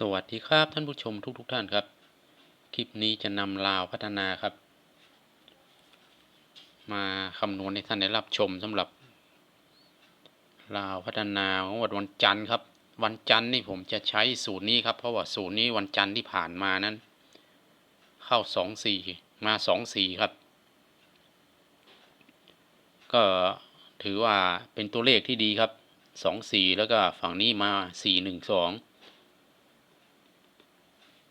สวัสดีครับท่านผู้ชมทุกๆทท่านครับ คลิปนี้จะนำลาวพัฒนาครับ มาคำนวณให้ท่านได้รับชมสำหรับลาวพัฒนาของวันวันจันทร์ครับ วันจันทร์นี่ผมจะใช้สูตรนี้ครับเพราะว่าสูตรนี้วันจันทร์ที่ผ่านมานั้น เข้าสองสี่มาสองสี่ครับ ก็ถือว่าเป็นตัวเลขที่ดีครับสองสี่แล้วก็ฝั่งนี้มาสี่หนึ่งสอง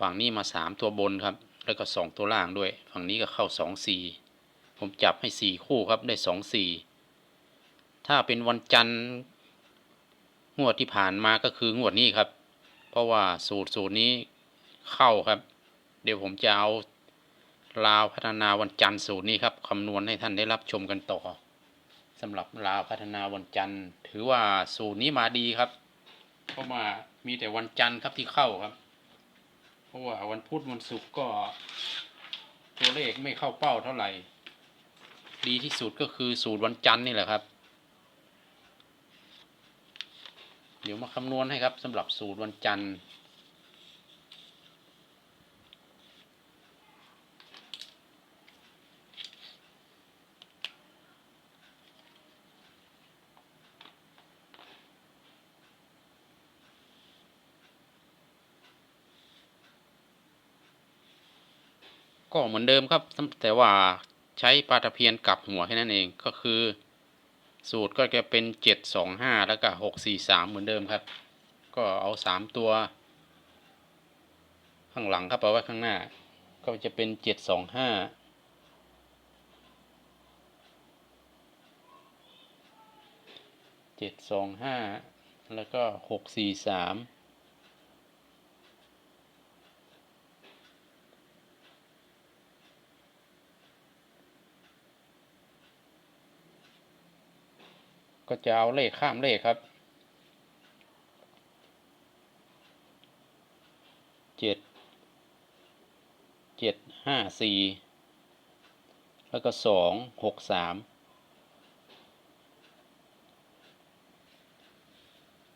ฝั่งนี้มาสามตัวบนครับ แล้วก็สองตัวล่างด้วย ฝั่งนี้ก็เข้าสองสี่ผมจับให้สี่คู่ครับได้สองสี่ถ้าเป็นวันจันทร์งวดที่ผ่านมาก็คืองวดนี้ครับ เพราะว่าสูตรสูตรนี้เข้าครับ เดี๋ยวผมจะเอาลาวพัฒนาวันจันทร์สูตรนี้ครับคำนวณให้ท่านได้รับชมกันต่อสำหรับลาวพัฒนาวันจันทร์ถือว่าสูตรนี้มาดีครับ เพราะว่ามีแต่วันจันทร์ครับที่เข้าครับ เพราะว่าวันพุธวันศุกร์ก็ตัวเลขไม่เข้าเป้าเท่าไหร่ ดีที่สุดก็คือสูตรวันจันทร์นี่แหละครับ เดี๋ยวมาคำนวณให้ครับสำหรับสูตรวันจันทร์ ก็เหมือนเดิมครับ แต่ว่าใช้ปลาตะเพียนกลับหัวแค่นั้นเองก็คือ สูตรก็จะเป็นเจ็ดสองห้าแล้วก็หกสี่สามเหมือนเดิมครับ ก็เอาสามตัว ข้างหลังครับเอาไว้ข้างหน้า ก็จะเป็นเจ็ดสองห้าเจ็ดสองห้าแล้วก็หกสี่สาม ก็จะเอาเลขข้ามเลขครับเจ็ดเจ็ดห้าสี่แล้วก็สองหกสาม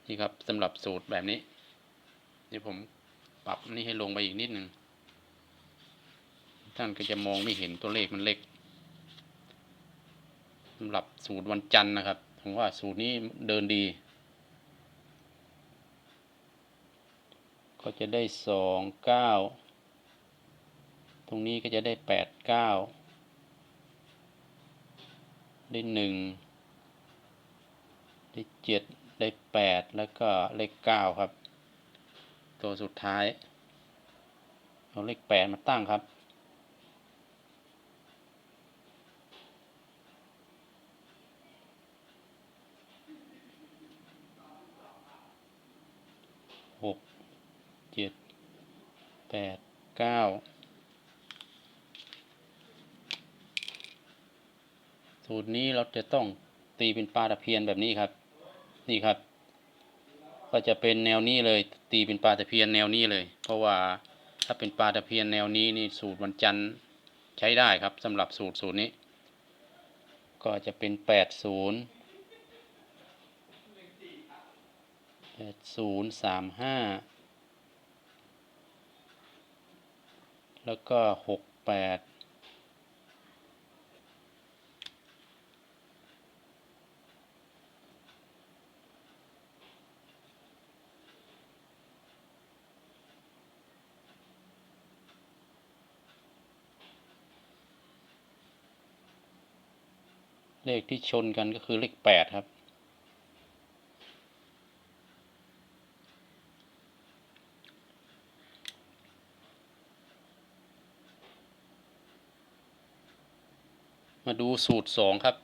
นี่ครับสำหรับสูตรแบบนี้เดี๋ยวผมปรับนี่ให้ลงไปอีกนิดหนึ่งท่านก็จะมองไม่เห็นตัวเลขมันเล็กสำหรับสูตรวันจันทร์นะครับ ผมว่าสูตรนี้เดินดี ก็จะได้สองเก้าตรงนี้ก็จะได้แปดเก้าได้หนึ่งได้เจ็ดได้แปดแล้วก็เลขเก้าครับ ตัวสุดท้าย เอาเลขแปดมาตั้งครับ หกเจ็ดแปดเก้าสูตรนี้เราจะต้องตีเป็นปลาตะเพียนแบบนี้ครับ นี่ครับ ก็จะเป็นแนวนี้เลย ตีเป็นปลาตะเพียนแนวนี้เลย เพราะว่าถ้าเป็นปลาตะเพียนแนวนี้นี่สูตรวันจันทร์ใช้ได้ครับสำหรับสูตรสูตรนี้ ก็จะเป็นแปดศูนย์แป ดศูนย์สามห้าแล้วก็หกแปดเลขที่ชนกันก็คือเลขแปดครับ มาดูสูตรสองครับ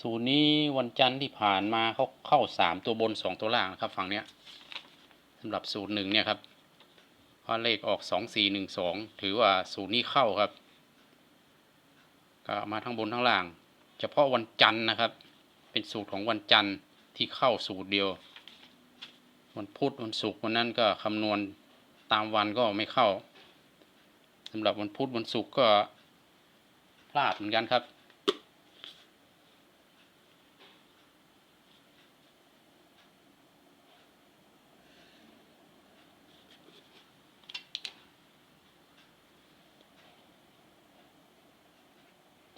สูตรนี้วันจันทร์ที่ผ่านมาเขาเข้าสามตัวบนสองตัวล่างนะครับ ฝั่งเนี้ยสำหรับสูตรหนึ่งเนี่ยครับพราะเลขออกสองสี่หนึ่งสองถือว่าสูตรนี้เข้าครับ ก็มาทั้งบนทั้งล่าง เฉพาะวันจันทร์นะครับ เป็นสูตรของวันจันทร์ที่เข้าสูตรเดียว วันพุธวันศุกร์วันนั้นก็คำนวณตามวันก็ไม่เข้าสำหรับวันพุธวันศุกร์ก็พลาดเหมือนกันครับ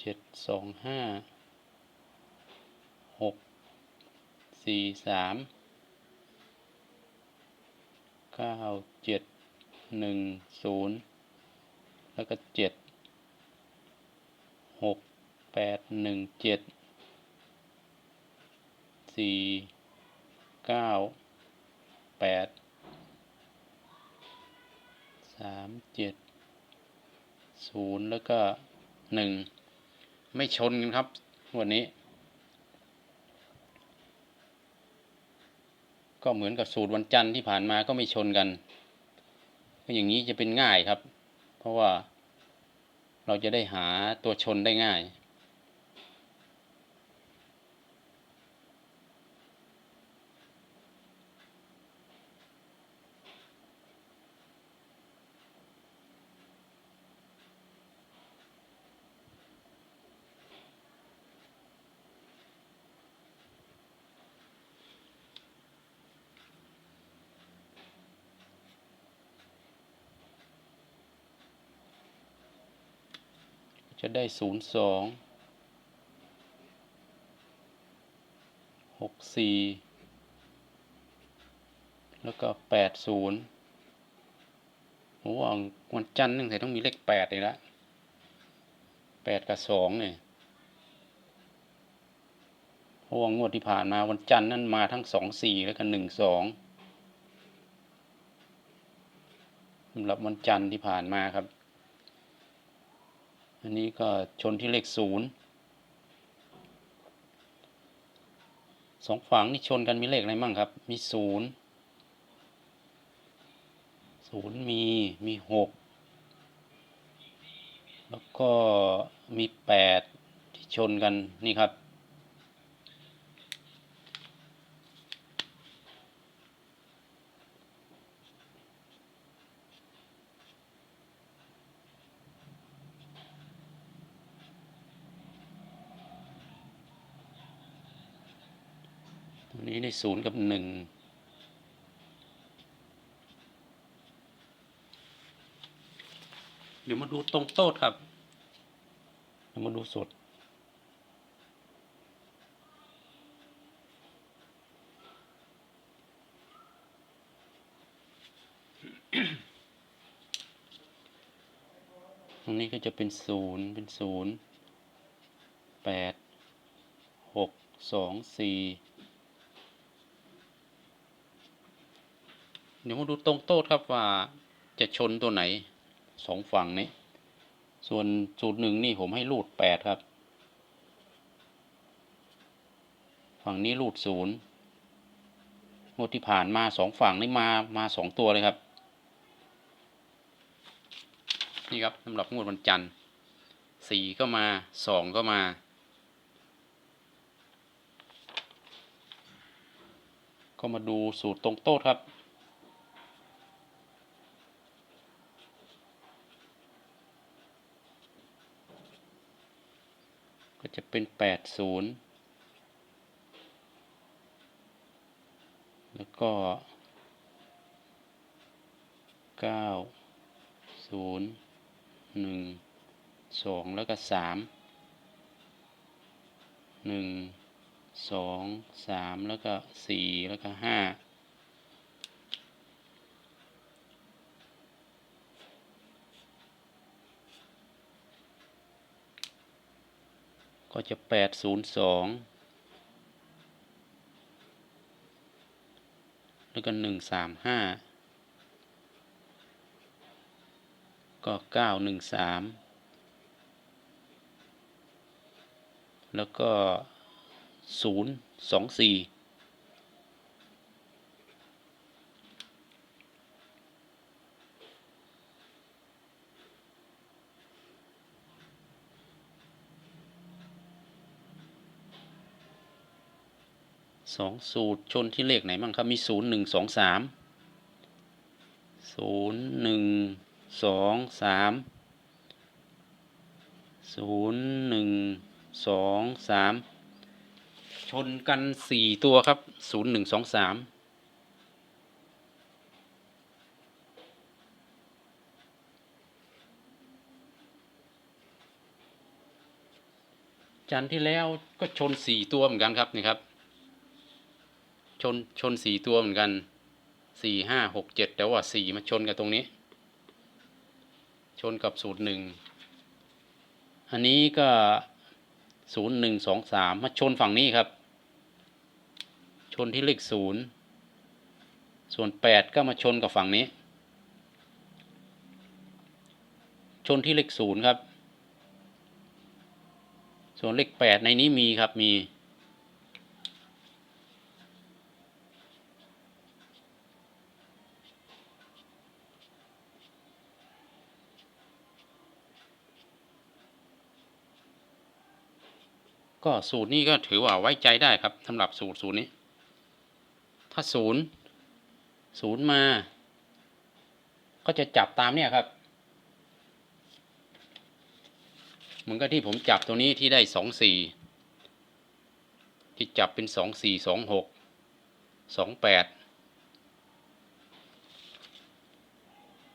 เจ็ดสองห้าหกสี่สาม เก้าเจ็ดหนึ่งศูนย์แล้วก็เจ็ดหกแปดหนึ่งเจ็ดสี่เก้าแปดสามเจ็ดศูนย์แล้วก็หนึ่งไม่ชนกันครับวันนี้ ก็เหมือนกับสูตรวันจันทร์ที่ผ่านมาก็ไม่ชนกันก็อย่างนี้จะเป็นง่ายครับ เพราะว่าเราจะได้หาตัวชนได้ง่าย จะได้ศูนย์สองหกสี่แล้วก็แปดศูนย์โอ้ว่าวันจันทร์นึงแต่ต้องมีเลขแปดเลยละแปดกับสองเนี่ยเพราะว่างวดที่ผ่านมาวันจันทร์นั้นมาทั้งสองสี่แล้วก็หนึ่งสองสำหรับวันจันทร์ที่ผ่านมาครับ อันนี้ก็ชนที่เลขศูนย์สองฝั่งนี่ชนกันมีเลขอะไรมั่งครับ มีศูนย์ศูนย์มีมีหกแล้วก็มีแปดที่ชนกันนี่ครับ ตัว นี้ได้ศูนย์กับหนึ่งเดี๋ยวมาดูตรงโต๊ดครับเดี๋ยวมาดูสดตรงนี้ก็จะเป็นศูนย์เป็นศูนย์แปดหกสองสี่ เดี๋ยวมาดูตรงโต๊ดครับว่าจะชนตัวไหนสองฝั่งนี้ ส่วนสูตรหนึ่งนี่ผมให้รูดแปดครับ ฝั่งนี้รูดศูนย์งวดที่ผ่านมาสองฝั่งนี่มามาสองตัวเลยครับ นี่ครับสำหรับงวดวันจันทร์สี่ก็มาสองก็มาก็มาดูสูตรตรงโต๊ดครับ จะเป็นแปดศูนย์แล้วก็เก้าศูนย์หนึ่งสองแล้วก็สามหนึ่งสองสามแล้วก็สี่แล้วก็ห้า ก็จะแปดศูนย์สองแล้วก็หนึ่งสามห้าก็เก้าหนึ่งสามแล้วก็ศูนย์สองสี่ สองสูตรชนที่เลขไหนบ้างครับ มีศูนย์หนึ่งสองสามศูนย์หนึ่งสองสามศูนย์หนึ่งสองสามชนกันสี่ตัวครับศูนย์หนึ่งสองสามจันที่แล้วก็ชนสี่ตัวเหมือนกันครับนี่ครับ ชนชนสี่ตัวเหมือนกันสี่ห้าหกเจ็ดแต่ว่าสี่มาชนกับตรงนี้ ชนกับสูตรหนึ่งอันนี้ก็ศูนย์หนึ่งสองสามมาชนฝั่งนี้ครับ ชนที่เลขศูนย์ส่วนแปดก็มาชนกับฝั่งนี้ ชนที่เลขศูนย์ครับ ส่วนเลขแปดในนี้มีครับมี ก็สูตรนี้ก็ถือว่าไว้ใจได้ครับสำหรับสูตรสูตรนี้ ถ้าศูนย์ศูนย์มา ก็จะจับตามเนี่ยครับเหมือนกับที่ผมจับตัวนี้ที่ได้สองสี่ที่จับเป็นสองสี่สองหกสองแปด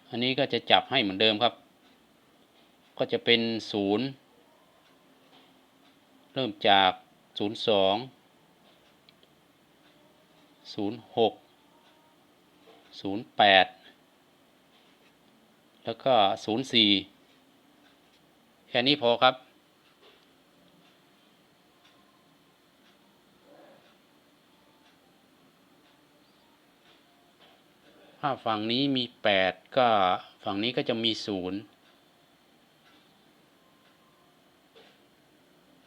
อันนี้ก็จะจับให้เหมือนเดิมครับ ก็จะเป็นศูนย์ เริ่มจาก 02 06 08 แล้วก็ 04 แค่นี้พอครับ ถ้าฝั่งนี้มี 8 ก็ฝั่งนี้ก็จะมี 0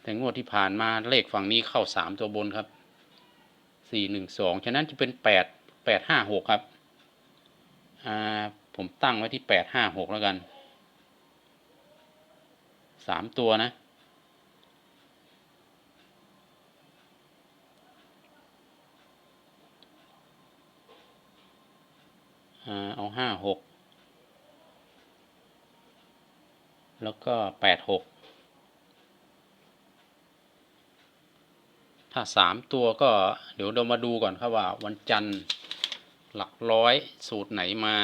แต่งวดที่ผ่านมาเลขฝั่งนี้เข้าสามตัวบนครับสี่หนึ่งสองฉะนั้นจะเป็นแปดแปดห้าหกครับ อ่า ผมตั้งไว้ที่แปดห้าหกแล้วกันสามตัวนะ เอาห้าหก แล้วก็แปดหก ถ้าสามตัวก็เดี๋ยวเรามาดูก่อนครับว่าวันจันทร์หลักร้อยสูตรไหนมา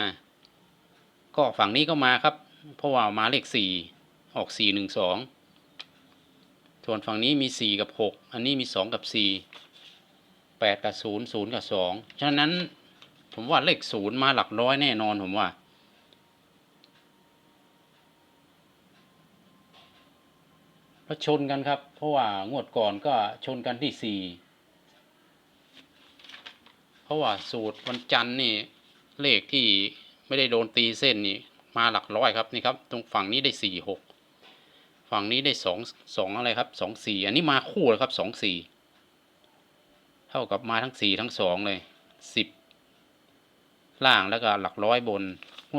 ก็ฝั่งนี้ก็มาครับ เพราะว่ามาเลขสี่ออกสี่หนึ่งสองส่วนฝั่งนี้มีสี่กับหกอันนี้มีสองกับสี่แปดกับศูนย์ศูนย์กับสองฉะนั้นผมว่าเลขศูนย์มาหลักร้อยแน่นอนผมว่า แล้วชนกันครับ เพราะว่างวดก่อนก็ชนกันที่สี่เพราะว่าสูตรวันจันทร์นี่เลขที่ไม่ได้โดนตีเส้นนี่มาหลักร้อยครับนี่ครับ ตรงฝั่งนี้ได้สี่หกฝั่งนี้ได้สองสองอะไรครับสองสี่อันนี้มาคู่เลยครับสองสี่เท่ากับมาทั้งสี่ทั้งสองเลยสิบล่างแล้วก็หลักร้อยบน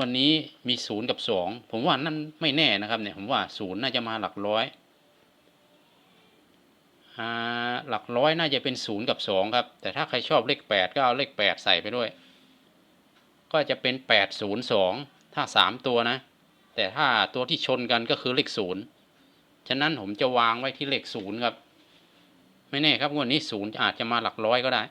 วันนี้มีศูนย์กับสองผมว่านั่นไม่แน่นะครับเนี่ยผมว่าศูนย์น่าจะมาหลักร้อย หลักร้อยน่าจะเป็นศูนย์กับสองครับ แต่ถ้าใครชอบเลขแปดก็เอาเลขแปดใส่ไปด้วย ก็จะเป็นแปดศูนย์สองถ้าสามตัวนะ แต่ถ้าตัวที่ชนกันก็คือเลขศูนย์ฉะนั้นผมจะวางไว้ที่เลขศูนย์ครับ ไม่แน่ครับงวดนี้ศูนย์อาจจะมาหลักร้อยก็ได้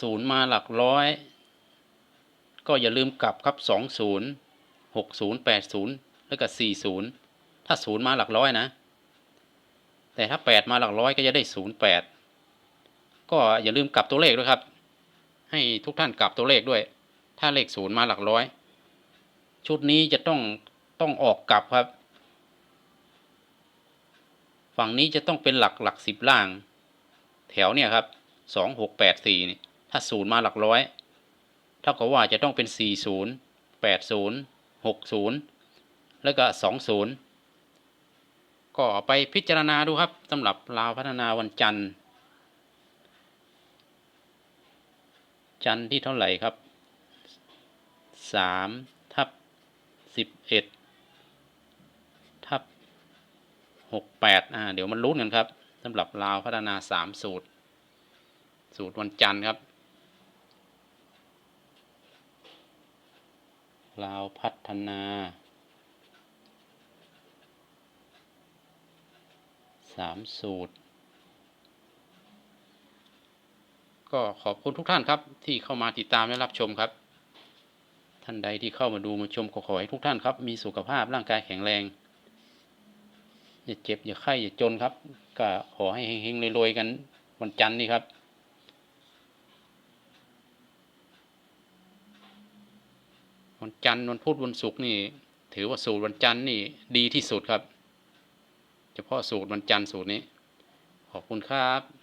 ศูนย์มาหลักร้อย ก็อย่าลืมกลับครับสองศูนย์หกศูนย์แปดศูนย์แล้วก็สี่ศูนย์ถ้าศูนย์มาหลักร้อยนะ แต่ถ้าแปดมาหลักร้อยก็จะได้ศูนย์แปดก็อย่าลืมกลับตัวเลขด้วยครับ ให้ทุกท่านกลับตัวเลขด้วย ถ้าเลขศูนย์มาหลักร้อย ชุดนี้จะต้องต้องออกกลับครับ ฝั่งนี้จะต้องเป็นหลักหลักสิบล่าง แถวเนี่ยครับสองหกแปดสี่นี่ ถ้าศูนย์มาหลักร้อยเท่ากับว่าจะต้องเป็นสี่ศูนย์แปดศูนย์หกศูนย์แล้วก็สองศูนย์ก็ไปพิจารณาดูครับสำหรับลาวพัฒนาวันจันทร์ จันทร์ที่เท่าไหร่ครับสามทับสิบเอ็ดทับหกแปดอ่า เดี๋ยวมันลุ้นกันครับสำหรับลาวพัฒนาสามสูตร สูตรวันจันทร์ครับ ลาวพัฒนา สามสูตร ก็ขอบคุณทุกท่านครับ ที่เข้ามาติดตามและรับชมครับ ท่านใดที่เข้ามาดูมาชมก็ขอให้ทุกท่านครับ มีสุขภาพร่างกายแข็งแรง อย่าเจ็บอย่าไข้อย่าจนครับ ก็ขอให้เฮงๆรวยๆกันวันจันทร์นี่ครับ วันจันทร์วันพุธวันศุกร์นี่ ถือว่าสูตรวันจันทร์นี่ดีที่สุดครับ เฉพาะสูตรวันจันทร์สูตรนี้ ขอบคุณครับ